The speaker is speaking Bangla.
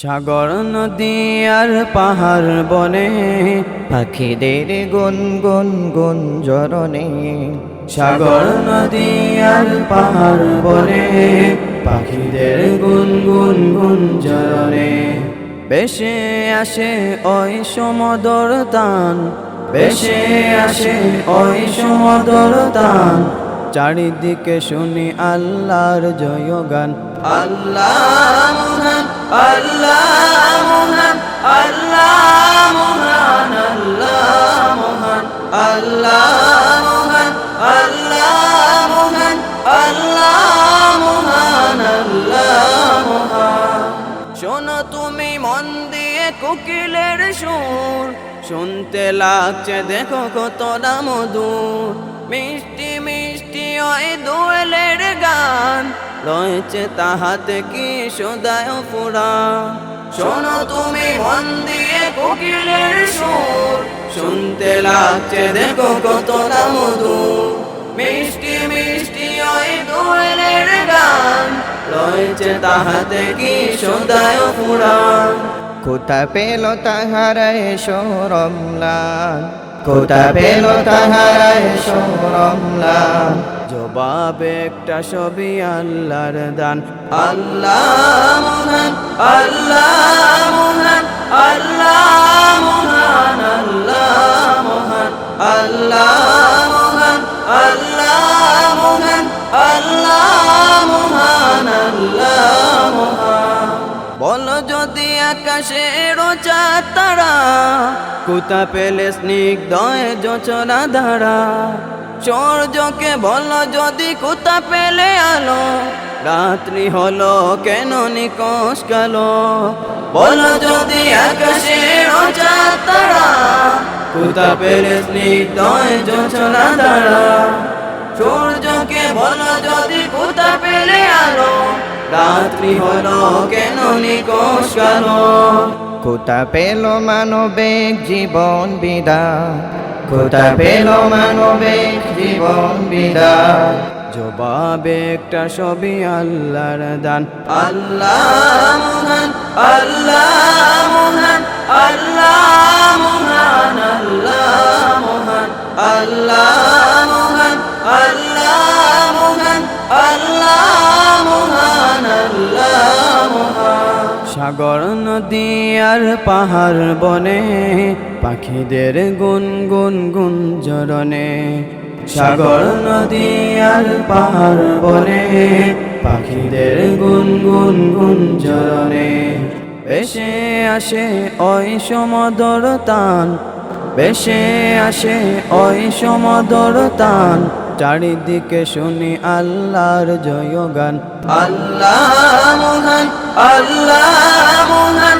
সাগর নদী আর পাহাড় বনে, পাখিদের গুন গুন গুন জরনে সাগর নদী আর পাহাড় বনে, পাখিদের গুন গুন গুন জরনে বেশে আসে ওই সমদর তান, বেশে আসে ওই সমদর তান। চারিদিকে শুনি আল্লাহর জয়গান, আল্লাহ আল্লাহ আল্লাহ আল্লাহ আল্লাহ আল্লাহ আল্লাহ আল্লাহ শোনো তুমি কোকিলের সুর, শুনতে লাগছে, দেখো কতটা মধুর। মিষ্টি মিষ্টি ওই গান রয়েছে তাহাতে কি সদায় পুরা শোনো তুমি মন দিয়ে কোকিলের সুর। শুনতে লাগছে দেখো কতটা মধুর। মিষ্টি মিষ্টি ওই দোয়েলের গান। রয়েছে তাহাতে কি সদায় পুরাণ কোথা পেল তাহারায় সরমলান কোথা পেল তাহারায় সরমলান জবাব একটা ছবি আল্লাহর দান। আল্লাহ মহান আল্লাহ মহান আল্লাহ মহান আল্লাহ মহান আল্লাহ মহান আল্লাহ মহান আল্লাহ মহান আল্লাহ মহান। বল যদি আকাশের চাতারা কুতা পেলে স্নিগ্ধয় যোচনা ধারা। সূর্যকে বল যদি কুতা পেলে আলো, রাত্রি হলো কেন নিকশ কালো? বল যদি চাতারা কুতা পেলে স্নিগ্ধয় যোচনা ধারা। সূর্যকে বল যদি কুতা পেলে আলো রাত্রি হলো কেন নিকশ কালো কোথা পেল মানবিক জীবন বিদান কোথা পেল মানবিক জীবন বিদান জবাবে একটা ছবি আল্লাহর দান। আল্লাহ মহান আল্লাহ মহান আল্লাহ মহান আল্লাহ মহান আল্লাহ সাগর, নদী আর পাহাড় বনে, পাখিদের গুন গুন গুন জরনে সাগর, নদী আর পাহাড় বনে, পাখিদের গুন গুন গুন জরনে বেশে আসে ওই সমদর তান বেশে আসে ওই সমদর তান চারিদিকে শুনি আল্লাহর জয়গান। আল্লাহ মহান আল্লাহ মহান।